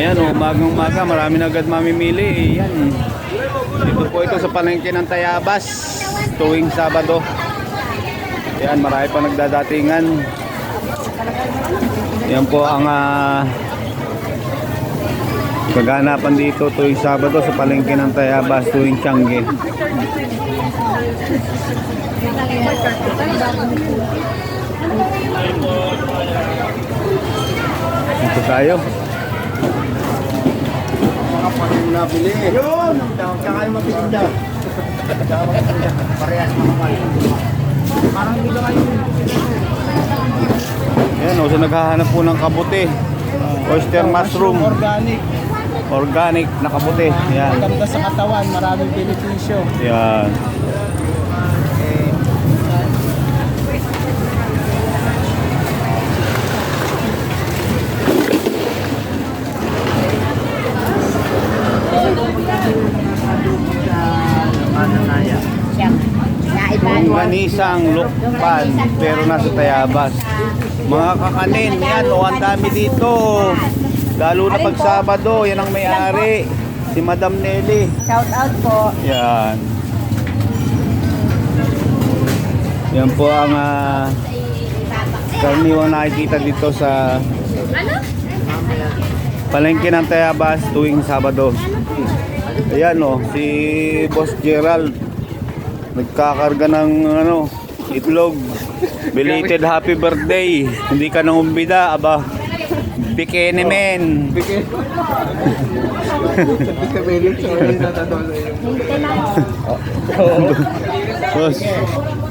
Ayan umagang umaga, marami na agad mamimili. Ayan. Dito po ito sa palengke ng Tayabas tuwing Sabado. Ayan, marami pa nagdadatingan. Yan po ang ah, kaganapan dito tuwing Sabado sa palengke ng Tayabas tuwing Tiangge. Dito tayo. Mga panong nabili. Yun! Tsaka yung mabitinda. Parehas mga mahal. Parang lang kayo. Ayan o, so naghahanap po ng kabuti. Oyster mushroom. Organic. Organic na kabuti. Ayan. Maganda sa katawan. Maraming benepisyo. Ayan. Manisang lukpan pero nasa Tayabas. Mga kakanin, yan o, ang dami dito. Lalo na pag Sabado, yan ang may-ari. Si Madam Nelly. Shout out po. Yan. Yan po ang uh, karaniwang nakikita dito sa palengke ng Tayabas tuwing Sabado. Ayan o, si Boss Gerald nagkakarga ng ano, itlog. Belated happy birthday. Hindi ka nang umbida, aba. Bikini men. Hintay